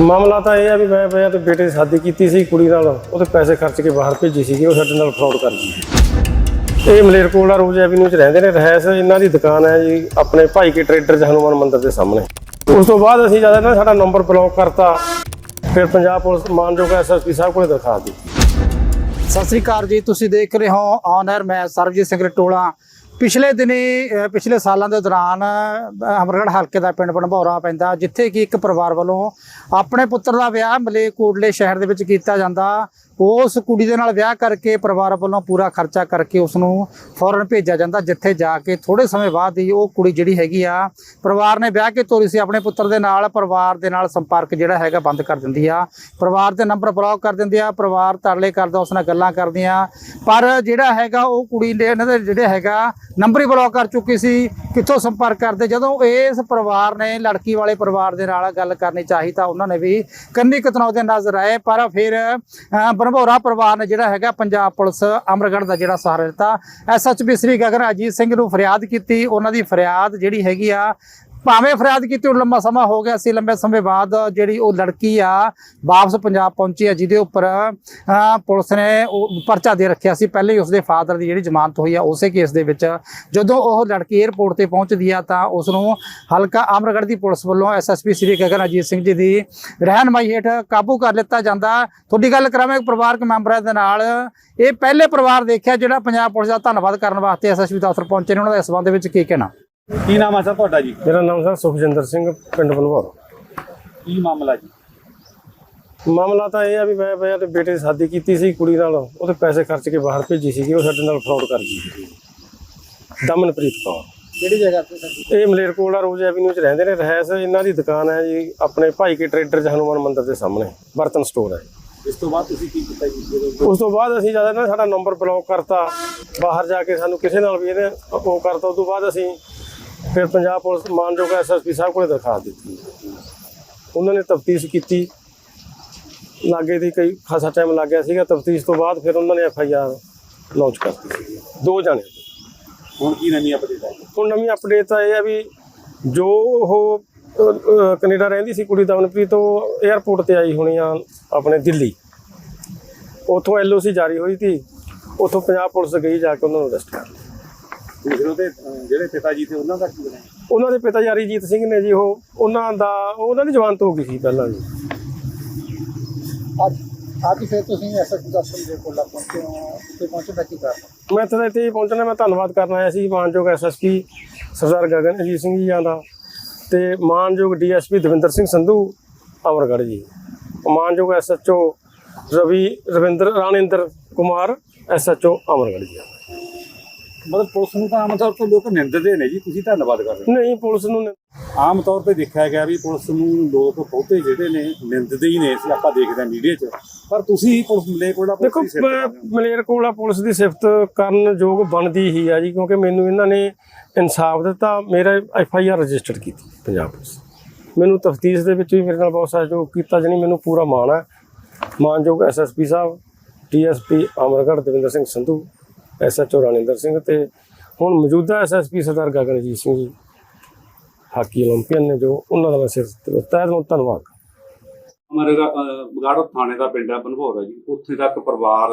ਮਾਮਲਾ ਤਾਂ ਇਹ ਆ ਵੀ ਮੈਂ ਮੈਂ ਤੇ ਬੇਟੇ ਦੀ ਸ਼ਾਦੀ ਕੀਤੀ ਸੀ, ਕੁੜੀ ਨਾਲ ਉਹਦੇ ਪੈਸੇ ਖਰਚ ਕੇ ਬਾਹਰ ਭੇਜੀ ਸੀਗੀ, ਉਹ ਸਾਡੇ ਨਾਲ ਫਰਾਡ ਕਰ ਗਈ। ਇਹ ਮਲੇਰਕੋਟਲਾ ਰੋਜ਼ ਐਵਨਿਊ 'ਚ ਰਹਿੰਦੇ ਨੇ, ਰਹਿਸ ਇਹਨਾਂ ਦੀ ਦੁਕਾਨ ਹੈ ਜੀ, ਆਪਣੇ ਭਾਈ ਕੇ ਟਰੇਡਰ ਚ ਮੰਦਿਰ ਦੇ ਸਾਹਮਣੇ। ਉਸ ਤੋਂ ਬਾਅਦ ਅਸੀਂ ਜ਼ਿਆਦਾ ਨਾ ਸਾਡਾ ਨੰਬਰ ਬਲੌਕ ਕਰਤਾ, ਫਿਰ ਪੰਜਾਬ ਪੁਲਿਸ ਮਾਨਯੋਗ ਐਸਐਸਪੀ ਸਾਹਿਬ ਕੋਲੇ ਦਰਖਾਸਤ ਦਿੱਤੀ। ਸਤਿ ਸ੍ਰੀ ਅਕਾਲ ਜੀ, ਤੁਸੀਂ ਦੇਖ ਰਹੇ ਹੋ ਔਨ ਮੈਂ ਸਰਬਜੀਤ ਸਿੰਘ ਰਟੋਲਾ। ਪਿਛਲੇ ਦਿਨੀ ਪਿਛਲੇ ਸਾਲਾਂ ਦੇ ਦੌਰਾਨ, ਅਹ ਹਲਕੇ ਦਾ ਪਿੰਡ ਬਣਭੌਰਾ ਪੈਂਦਾ, ਜਿੱਥੇ ਕਿ ਇੱਕ ਪਰਿਵਾਰ ਵੱਲੋਂ ਆਪਣੇ ਪੁੱਤਰ ਦਾ ਵਿਆਹ ਮਲੇਕੋਟਲੇ ਸ਼ਹਿਰ ਦੇ ਵਿੱਚ ਕੀਤਾ ਜਾਂਦਾ। ਉਸ ਕੁੜੀ ਦੇ ਨਾਲ ਵਿਆਹ ਕਰਕੇ ਪਰਿਵਾਰ ਵੱਲੋਂ ਪੂਰਾ ਖਰਚਾ ਕਰਕੇ ਉਸ ਨੂੰ ਫੌਰਨ ਭੇਜਿਆ ਜਾਂਦਾ, ਜਿੱਥੇ ਜਾ ਕੇ ਥੋੜੇ ਸਮੇਂ ਬਾਅਦ ਹੀ ਉਹ ਕੁੜੀ ਜਿਹੜੀ ਹੈਗੀ ਆ, ਪਰਿਵਾਰ ਨੇ ਵਿਆਹ ਕੇ ਤੋਰੀ ਸੀ, ਆਪਣੇ ਪੁੱਤਰ ਦੇ ਨਾਲ, ਪਰਿਵਾਰ ਦੇ ਨਾਲ ਸੰਪਰਕ ਜਿਹੜਾ ਹੈਗਾ ਬੰਦ ਕਰ ਦਿੰਦੀ ਆ। ਪਰਿਵਾਰ ਦੇ ਨੰਬਰ ਬਲੌਕ ਕਰ ਦਿੰਦੀ ਆ, ਪਰਿਵਾਰ ਤਰਲੇ ਕਰਦਾ, ਉਸ ਨਾਲ ਗੱਲਾਂ ਕਰਦੀਆਂ। ਪਰ ਜਿਹੜਾ ਹੈਗਾ ਉਹ ਕੁੜੀ ਨੇ ਇਹਨਾਂ ਦੇ ਜਿਹੜੇ ਹੈਗਾ ਨੰਬਰ ਹੀ ਬਲੌਕ ਕਰ ਚੁੱਕੀ ਸੀ, ਕਿੱਥੋਂ ਸੰਪਰਕ ਕਰਦੇ, ਜਦੋਂ ਇਸ ਪਰਿਵਾਰ ਨੇ ਲੜਕੀ ਵਾਲੇ ਪਰਿਵਾਰ ਦੇ ਨਾਲ ਗੱਲ ਕਰਨੀ ਚਾਹੀ ਤਾਂ ਉਹਨਾਂ ਨੇ ਵੀ ਕੰਨੀ ਕਤਨੌ ਨਜ਼ਰ ਆਏ, ਪਰ ਫਿਰ ਅਹ, ਪਰਿਵਾਰ ਨੇ ਜਿਹੜਾ ਹੈਗਾ ਪੰਜਾਬ ਪੁਲਿਸ ਅਮਰਗੜ੍ਹ ਦਾ ਜਿਹੜਾ ਸਹਾਰਾ ਦਿੱਤਾ। ਐਸਐਚਪੀ ਸ੍ਰੀ ਗਗਨ ਅਜੀਤ ਸਿੰਘ ਨੂੰ ਫਰਿਆਦ ਕੀਤੀ। ਉਹਨਾਂ ਦੀ ਫਰਿਆਦ ਜਿਹੜੀ ਹੈਗੀ ਆ ਭਾਵੇਂ ਫਰਿਆਦ ਕੀਤੀ ਉਹ ਲੰਮਾ ਸਮਾਂ ਹੋ ਗਿਆ ਸੀ, ਲੰਬੇ ਸਮੇਂ ਬਾਅਦ ਜਿਹੜੀ ਉਹ ਲੜਕੀ ਆ, ਵਾਪਸ ਪੰਜਾਬ ਪਹੁੰਚੀ ਆ, ਜਿਹਦੇ ਉੱਪਰ ਪੁਲਿਸ ਨੇ ਉਹ ਪਰਚਾ ਦੇ ਰੱਖਿਆ ਸੀ। ਪਹਿਲੇ ਹੀ ਉਸਦੇ ਫਾਦਰ ਦੀ ਜਿਹੜੀ ਜ਼ਮਾਨਤ ਹੋਈ ਆ, ਉਸੇ ਕੇਸ ਦੇ ਵਿੱਚ। ਜਦੋਂ ਉਹ ਲੜਕੀ 에ਅਰਪੋਰਟ ਤੇ ਪਹੁੰਚਦੀ ਆ, ਤਾਂ ਉਸ ਨੂੰ ਹਲਕਾ ਅਮਰਗੜ੍ਹ ਦੀ ਪੁਲਿਸ ਵੱਲੋਂ ਐਸਐਸਪੀ ਸ੍ਰੀ ਗਗਨ ਅਜੀਤ ਸਿੰਘ ਜੀ ਦੀ ਰਹਿਨਮਾਈ ਹੇਠ ਕਾਬੂ ਕਰ ਲਿੱਤਾ ਜਾਂਦਾ। ਤੁਹਾਡੀ ਗੱਲ ਕਰਾਂਗੇ ਪਰਿਵਾਰਕ ਮੈਂਬਰਾਂ ਦੇ ਨਾਲ। ਇਹ ਪਹਿਲੇ ਪਰਿਵਾਰ ਦੇਖਿਆ ਜਿਹੜਾ ਪੰਜਾਬ ਪੁਲਿਸ ਦਾ ਧੰਨਵਾਦ ਕਰਨ ਵਾਸਤੇ ਐਸਐਸਪੀ ਦਫ਼ਤਰ ਪਹੁੰਚੇ ਨੇ। ਉਹਨਾਂ ਦਾ ਇਸ ਸੰਬੰਧ ਵਿੱਚ ਕੀ ਕਹਿਣਾ? ਕੀ ਨਾਮ ਹੈ ਸਰ ਤੁਹਾਡਾ ਜੀ? ਮੇਰਾ ਨਾਮ ਸਰ ਸੁਖਜਿੰਦਰ ਸਿੰਘ ਪਿੰਡ ਬਨਵਾਰ ਕੀ ਮਾਮਲਾ ਜੀ? ਮਾਮਲਾ ਤਾਂ ਇਹ ਆ ਵੀ ਮੈਂ ਮੈਂ ਤੇ ਬੇਟੇ ਦੀ ਸ਼ਾਦੀ ਕੀਤੀ ਸੀ ਕੁੜੀ ਨਾਲ ਉਹਦੇ ਪੈਸੇ ਖਰਚ ਕੇ ਬਾਹਰ ਭੇਜੀ ਸੀਗੀ ਉਹ ਸਾਡੇ ਨਾਲ ਫਰਾਡ ਕਰ ਗਈ ਦਮਨਪ੍ਰੀਤ ਕੌਰ। ਕਿਹੜੀ ਜਗ੍ਹਾ ਤੇ ਸਰ ਇਹ ਮਲੇਰਕੋਟਲਾ ਰੋਜ਼ ਐਵਨਿਊ 'ਚ ਰਹਿੰਦੇ ਨੇ ਰਹਿਸ ਇਹਨਾਂ ਦੀ ਦੁਕਾਨ ਹੈ ਜੀ ਆਪਣੇ ਭਾਈ ਕੇ ਟਰੇਡਰ ਹਨੂਮਾਨ ਮੰਦਿਰ ਦੇ ਸਾਹਮਣੇ ਬਰਤਨ ਸਟੋਰ ਹੈ। ਇਸ ਤੋਂ ਬਾਅਦ ਤੁਸੀਂ ਕੀ ਕੀਤਾ ਜੀ? ਉਸ ਤੋਂ ਬਾਅਦ ਅਸੀਂ ਜ਼ਿਆਦਾ ਨਾ ਸਾਡਾ ਨੰਬਰ ਬਲੌਕ ਕਰਤਾ ਬਾਹਰ ਜਾ ਕੇ ਸਾਨੂੰ ਕਿਸੇ ਨਾਲ ਵੀ ਇਹਨੇ ਉਹ ਕਰਤਾ ਉਸ ਤੋਂ ਬਾਅਦ ਅਸੀਂ ਫਿਰ ਪੰਜਾਬ ਪੁਲਿਸ ਮਾਨਯੋਗ ਐਸਐਸਪੀ ਸਾਹਿਬ ਕੋਲੇ ਦਰਖਾਸਤ ਦਿੱਤੀ। ਉਹਨਾਂ ਨੇ ਤਫਤੀਸ਼ ਕੀਤੀ। ਲਾਗੇ ਦੀ ਕਈ ਖਾਸਾ ਟਾਈਮ ਲੱਗ ਗਿਆ ਸੀਗਾ। ਤਫਤੀਸ਼ ਤੋਂ ਬਾਅਦ ਫਿਰ ਉਹਨਾਂ ਨੇ ਐਫ ਆਈ ਆਰ ਲਾਂਚ ਕਰਤੀ ਦੋ ਜਾਣੇ। ਹੁਣ ਕੀ ਨਵੀਂ ਅਪਡੇਟ ਹੈ ਹੁਣ ਨਵੀਂ ਅਪਡੇਟ ਤਾਂ ਇਹ ਆ ਵੀ ਜੋ ਉਹ ਕੈਨੇਡਾ ਰਹਿੰਦੀ ਸੀ ਕੁੜੀ ਦਮਨਪ੍ਰੀਤ ਉਹ 에ਅਰਪੋਰਟ ਤੇ ਆਈ ਹੋਣੀ ਆ ਆਪਣੇ ਦਿੱਲੀ। ਉਥੋਂ ਐਲਓਸੀ ਜਾਰੀ ਹੋਈ ਸੀ। ਉਥੋਂ ਪੰਜਾਬ ਪੁਲਿਸ ਗਈ ਜਾ ਕੇ ਉਹਨਾਂ ਨੂੰ ਅਰੈਸਟ ਕਰ ਲਿਆ ਦੂਸਰੇ ਤੇ ਅਹ, ਜਿਹੜੇ ਪਿਤਾ ਜੀ ਤੇ ਉਹਨਾਂ ਦਾ ਕੀ ਬਣਿਆ? ਉਹਨਾਂ ਦੇ ਪਿਤਾ ਜੀ ਅਰੀਜੀਤ ਸਿੰਘ ਨੇ ਜੀ ਉਹ ਉਹਨਾਂ ਦਾ ਉਹਨਾਂ ਦੀ ਜਵਾਨਤ ਹੋ ਗਈ ਸੀ ਪਹਿਲਾਂ ਜੀ। ਅੱਜ ਅੱਜ ਫਿਰ ਤੁਸੀਂ ਐਸਐਸਪੀ ਦਫ਼ਤਰ ਦੇ ਕੋਲ ਪਹੁੰਚੇ ਹੋ ਉੱਥੇ ਪਹੁੰਚੇ ਦਾ ਕੀ ਕਾਰਨ? ਮੈਂ ਤਾਂ ਇੱਥੇ ਹੀ ਪਹੁੰਚਣਾ ਮੈਂ ਧੰਨਵਾਦ ਕਰਨ ਆਇਆ ਸੀ ਮਾਨਯੋਗ ਐਸਐਸਪੀ ਸਰਦਾਰ ਗਗਨ ਅਜੀਤ ਸਿੰਘ ਜੀ ਦਾ ਤੇ ਮਾਨਯੋਗ ਡੀਐਸਪੀ ਦਵਿੰਦਰ ਸਿੰਘ ਸੰਧੂ ਅਮਰਗੜ੍ਹ ਜੀ। ਮਾਨਯੋਗ ਐਸਐਚਓ ਰਵੀ ਰਵਿੰਦਰ ਰਾਣਿੰਦਰ ਕੁਮਾਰ ਐਸਐਚਓ ਅਮਰਗੜ੍ਹ ਜੀ ਮਤਲਬ ਪੁਲਿਸ ਨੂੰ ਤਾਂ ਆਮ ਤੌਰ ਤੇ ਲੋਕ ਨਿੰਦਦੇ ਨੇ ਜੀ ਤੁਸੀਂ ਧੰਨਵਾਦ ਕਰ ਰਹੇ ਨਹੀਂ ਪੁਲਿਸ ਨੂੰ ਹੋ ਆਮ ਤੌਰ ਤੇ ਦੇਖਿਆ ਗਿਆ ਵੀ ਪੁਲਿਸ ਨੂੰ ਲੋਕ ਬਹੁਤੇ ਜਿਹੜੇ ਨੇ ਨਿੰਦਦੇ ਹੀ ਨੇ ਅਸੀਂ ਆਪਾਂ ਦੇਖਦੇ ਹਾਂ ਮੀਡੀਆ 'ਚ। ਪਰ ਤੁਸੀਂ ਪੁਲਿਸ ਮਲੇ ਕੋਲ ਦੇਖੋ ਮੈਂ ਮਲੇਰਕੋਟਲਾ ਪੁਲਿਸ ਦੀ ਸਿਫਤ ਕਰਨ ਯੋਗ ਬਣਦੀ ਹੀ ਆ ਜੀ ਕਿਉਂਕਿ ਮੈਨੂੰ ਇਹਨਾਂ ਨੇ ਇਨਸਾਫ ਦਿੱਤਾ ਮੇਰਾ ਐਫ ਆਈ ਆਰ ਰਜਿਸਟਰ ਕੀਤੀ ਪੰਜਾਬ ਪੁਲਿਸ। ਮੈਨੂੰ ਤਫਤੀਸ਼ ਦੇ ਵਿੱਚ ਵੀ ਮੇਰੇ ਨਾਲ ਬਹੁਤ ਸਹਿਯੋਗ ਕੀਤਾ ਜਣੀ ਮੈਨੂੰ ਪੂਰਾ ਮਾਣ ਹੈ। ਮਾਨਯੋਗ ਐਸਐਸਪੀ ਸਾਹਿਬ ਡੀਐਸਪੀ ਅਮਰਗੜ੍ਹ ਦਵਿੰਦਰ ਸਿੰਘ ਸੰਧੂ ਐਸਐਚਓ ਰਾਣਿੰਦਰ ਸਿੰਘ ਤੇ ਹੁਣ ਮੌਜੂਦਾ ਐਸਐਸਪੀ ਸਰਦਾਰ ਗਗਨਜੀਤ ਸਿੰਘ ਜੀ, ਹਾਕੀ ਓਲੰਪੀਅਨ ਨੇ ਜੋ ਉਹਨਾਂ ਦਾ ਮੈਂ ਸਿਰ ਤਹਿ ਦਿਲੋਂ ਧੰਨਵਾਦ। ਹਮਾਰੇ ਬਗਾੜੋ ਥਾਣੇ ਦਾ ਪਿੰਡ ਹੈ ਜੀ। ਉੱਥੇ ਤੱਕ ਪਰਿਵਾਰ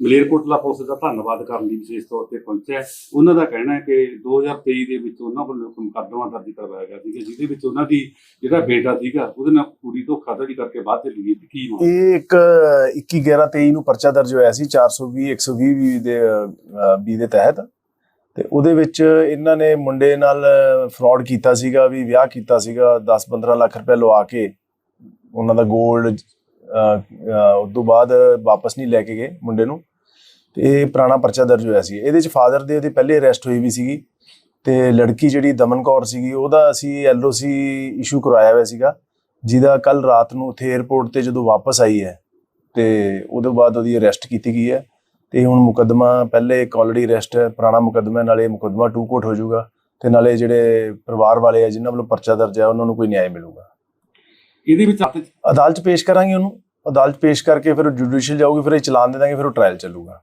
ਮਲੇਰਕੋਟਲਾ ਪੁਲਿਸ ਦਾ ਧੰਨਵਾਦ ਕਰਨ ਲਈ ਵਿਸ਼ੇਸ਼ ਤੌਰ ਤੇ ਪਹੁੰਚਿਆ। ਉਹਨਾਂ ਦਾ ਕਹਿਣਾ ਹੈ ਕਿ 2023 ਦੇ ਵਿੱਚ ਉਹਨਾਂ ਵੱਲੋਂ ਇੱਕ ਮੁਕੱਦਮਾ ਦਰਜ ਕਰਵਾਇਆ ਗਿਆ ਸੀਗਾ, ਜਿਹਦੇ ਵਿੱਚ ਉਹਨਾਂ ਦੀ ਜਿਹੜਾ ਬੇਟਾ ਸੀਗਾ, ਉਹਦੇ ਨਾਲ ਪੂਰੀ ਧੋਖਾਧੜੀ ਕਰਕੇ ਬਾਅਦ ਚ ਲਈ ਕੀ ਇਹ ਇੱਕ 21 11 23 ਨੂੰ ਪਰਚਾ ਦਰਜ ਹੋਇਆ ਸੀ 420 120 ਦੇ ਬੀ ਦੇ ਤਹਿਤ। ਤੇ ਉਹਦੇ ਵਿੱਚ ਇਹਨਾਂ ਨੇ ਮੁੰਡੇ ਨਾਲ ਫਰਾਡ ਕੀਤਾ ਸੀਗਾ, ਵੀ ਵਿਆਹ ਕੀਤਾ ਸੀਗਾ 10 15 ਲੱਖ ਰੁਪਏ ਲਵਾ ਕੇ ਉਹਨਾਂ ਦਾ 골ਡ ਉਸ ਤੋਂ ਬਾਅਦ ਵਾਪਸ ਨਹੀਂ ਲੈ ਕੇ ਗਏ ਮੁੰਡੇ ਨੂੰ। ਤੇ ਇਹ ਪੁਰਾਣਾ ਪਰਚਾ ਦਰਜ ਹੋਇਆ ਸੀ। ਇਹਦੇ ਚ ਫਾਦਰ ਦੇ ਉਹਦੀ ਪਹਿਲੇ ਅਰੈਸਟ ਹੋਈ ਵੀ ਸੀਗੀ ਤੇ ਲੜਕੀ ਜਿਹੜੀ ਦਮਨ ਕੌਰ ਸੀਗੀ ਉਹਦਾ ਅਸੀਂ ਐਲਓਸੀ ਇਸ਼ੂ ਕਰਵਾਇਆ ਹੋਇਆ ਸੀਗਾ ਜਿਹਦਾ ਕੱਲ ਰਾਤ ਨੂੰ ਉੱਥੇ 에ਅਰਪੋਰਟ ਤੇ ਜਦੋਂ ਵਾਪਸ ਆਈ ਹੈ ਤੇ ਉਹਦੇ ਬਾਅਦ ਉਹਦੀ ਅਰੈਸਟ ਕੀਤੀ ਗਈ ਹੈ ਤੇ ਹੁਣ ਮੁਕੱਦਮਾ ਪਹਿਲੇ ਇੱਕ ਆਲਰੇਡੀ ਅਰੈਸਟ ਹੈ ਪੁਰਾਣਾ ਮੁਕੱਦਮਾ ਨਾਲੇ ਮੁਕੱਦਮਾ ਟੂ ਕੋਟ ਹੋ ਜਾਊਗਾ ਤੇ ਨਾਲੇ ਜਿਹੜੇ ਪਰਿਵਾਰ ਵਾਲੇ ਆ ਜਿਨ੍ਹਾਂ ਵੱਲੋਂ ਪਰਚਾ ਦਰਜ ਹੈ ਉਹਨਾਂ ਨੂੰ ਕੋਈ ਨਿਆਂ ਮਿਲੂਗਾ। ਇਹਦੇ ਵਿੱਚ ਅਦਾਲਤ ਪੇਸ਼ ਕਰਾਂਗੇ ਉਹਨੂੰ। ਅਦਾਲਤ ਪੇਸ਼ ਕਰਕੇ ਫਿਰ ਜੁਡੀਸ਼ੀਅਲ ਜਾਊਗੀ ਫਿਰ ਇਹ ਚਲਾਨ ਦੇ ਦਾਂਗੇ ਫਿਰ ਉਹ ਟ੍ਰਾਇਲ ਚੱਲੂਗਾ।